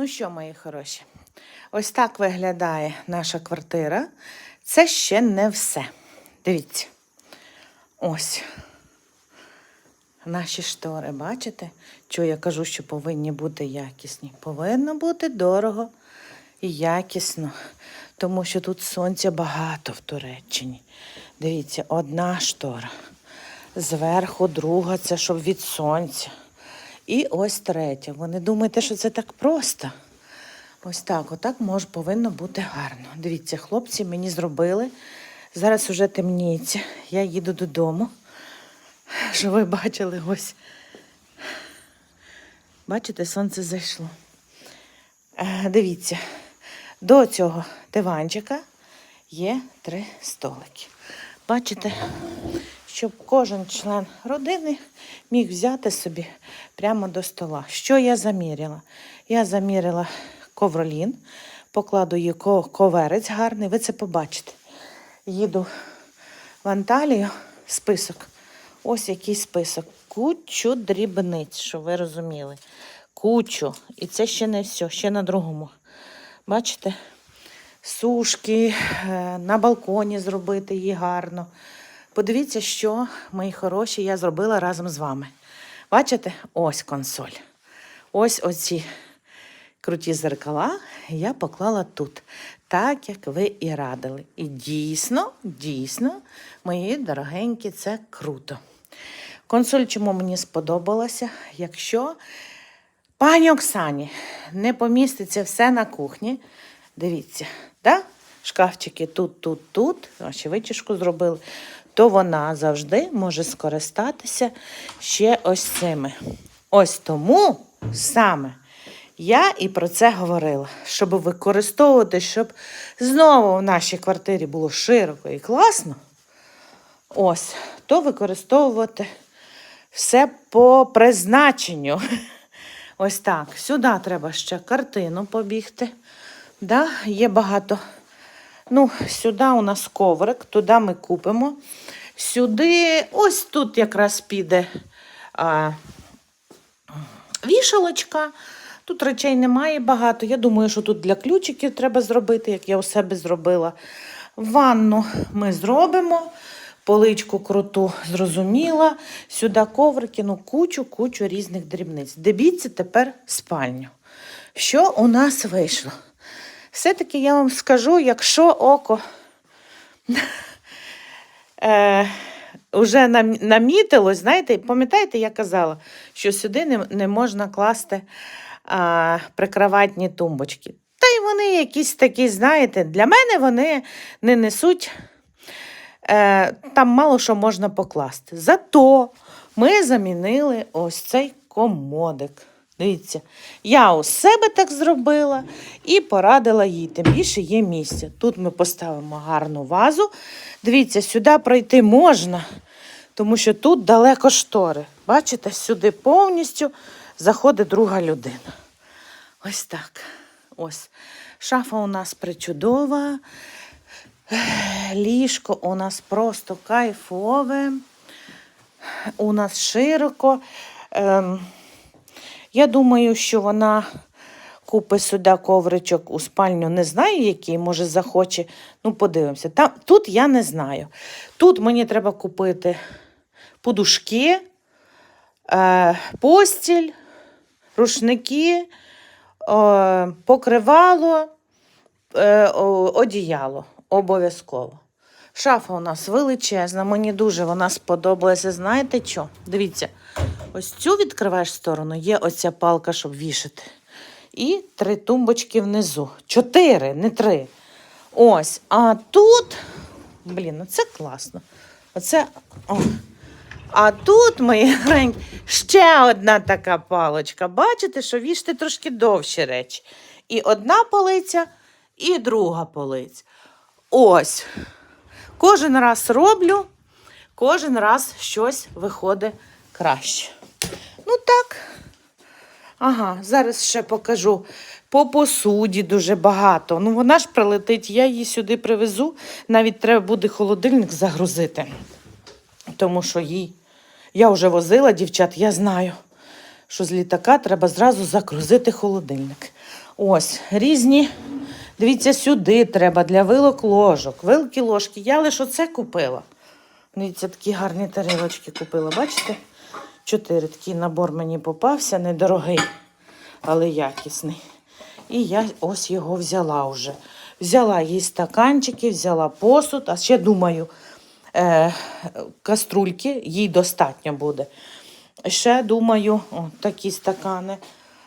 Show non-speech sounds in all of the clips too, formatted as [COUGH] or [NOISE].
Ну що, мої хороші, ось так виглядає наша квартира. Це ще не все. Дивіться. Ось. Наші штори, бачите? Що я кажу, що повинні бути якісні? Повинно бути дорого і якісно, тому що тут сонця багато в Туреччині. Дивіться, одна штора. Зверху друга, це щоб від сонця. І ось третя. Ви не думаєте, що це так просто? Ось так, отак може повинно бути гарно. Дивіться, хлопці мені зробили. Зараз уже темніється. Я їду додому. Що ви бачили ось. Бачите, сонце зайшло. Е, Дивіться, до цього диванчика є три столики. Бачите, щоб кожен член родини міг взяти собі прямо до стола. Що я заміряла? Я заміряла ковролін, покладу її коверець гарний, ви це побачите. Їду в Анталію, список. Ось який список. Кучу дрібниць, щоб ви розуміли. Кучу. І це ще не все, ще на другому. Бачите? Сушки, е, на балконі зробити її гарно. Подивіться, що, мої хороші, я зробила разом з вами. Бачите? Ось консоль. Ось оці круті зеркала я поклала тут, так як ви і радили. І дійсно, дійсно, мої дорогенькі, це круто. Консоль чому мені сподобалася? Якщо пані Оксані не поміститься все на кухні, дивіться, да? шкафчики тут, тут, тут, ще витяжку зробили, то вона завжди може скористатися ще ось цими. Ось тому саме я і про це говорила, щоб використовувати, щоб знову в нашій квартирі було широко і класно. Ось, то використовувати все по призначенню. [LAUGHS] Ось так. Сюди треба ще картину побігти. Да? Є багато. Ну, сюди у нас коврик, туди ми купимо. Сюди, ось тут якраз піде а, вішалочка. Тут речей немає багато. Я думаю, що тут для ключиків треба зробити, як я у себе зробила. Ванну ми зробимо. Поличку круту зрозуміла. Сюди коврики, ну кучу-кучу різних дрібниць. Дивіться тепер спальню. Що у нас вийшло? Все-таки я вам скажу, якщо око [LAUGHS] е, вже намітилось, знаєте, пам'ятаєте, я казала, що сюди не, не можна класти а, прикроватні тумбочки. Та й вони якісь такі, знаєте, для мене вони не несуть. Е, там мало що можна покласти. Зато ми замінили ось цей комодик. Дивіться, я у себе так зробила і порадила їй, тим більше є місце. Тут ми поставимо гарну вазу. Дивіться, сюди пройти можна, тому що тут далеко штори. Бачите, сюди повністю заходить друга людина. Ось так. Ось. Шафа у нас причудова. Ліжко у нас просто кайфове. У нас широко. Ем, я думаю, що вона купить сюди ковричок у спальню, не знаю, який, може, захоче. Ну, подивимося. Там, тут я не знаю. Тут мені треба купити подушки, е, постіль, рушники, е, покривало, е, одіяло. Обов'язково. Шафа у нас величезна, мені дуже вона сподобалася. Знаєте що? Дивіться, ось цю відкриваєш сторону, є оця палка, щоб вішати. І три тумбочки внизу. Чотири, не три. Ось. А тут, блін, ну це класно. Оце. О. А тут, мої гренькі, ще одна така палочка. Бачите, що вішати трошки довші речі. І одна полиця, і друга полиця. Ось. Кожен раз роблю, кожен раз щось виходить краще. Ну так. Ага, зараз ще покажу. По посуді дуже багато. Ну, вона ж прилетить, я її сюди привезу. Навіть треба буде холодильник загрузити. Тому що їй. Я вже возила дівчат, я знаю, що з літака треба зразу загрузити холодильник. Ось різні. Дивіться, сюди треба для вилок ложок. Вилки ложки. Я лише оце купила. Дивіться, такі гарні тарілочки купила. Бачите? Чотири такий набор мені попався, недорогий, але якісний. І я ось його взяла вже. Взяла їй стаканчики, взяла посуд, а ще думаю, е, каструльки їй достатньо буде. Ще думаю, о, такі стакани.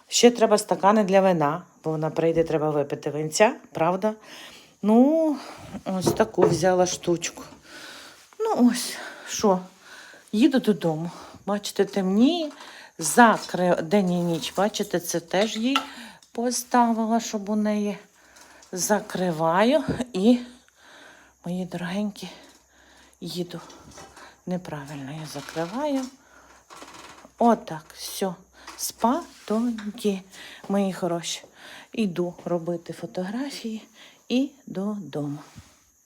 Ще треба стакани для вина, бо вона прийде, треба випити винця, правда? Ну, ось таку взяла штучку. Ну, ось, що, їду додому. Бачите, темніє, закри... день і ніч, бачите, це теж їй поставила, щоб у неї закриваю і, мої дорогенькі, їду. Неправильно я закриваю. Отак, все. Спатоньки, мої хороші. Іду робити фотографії і додому.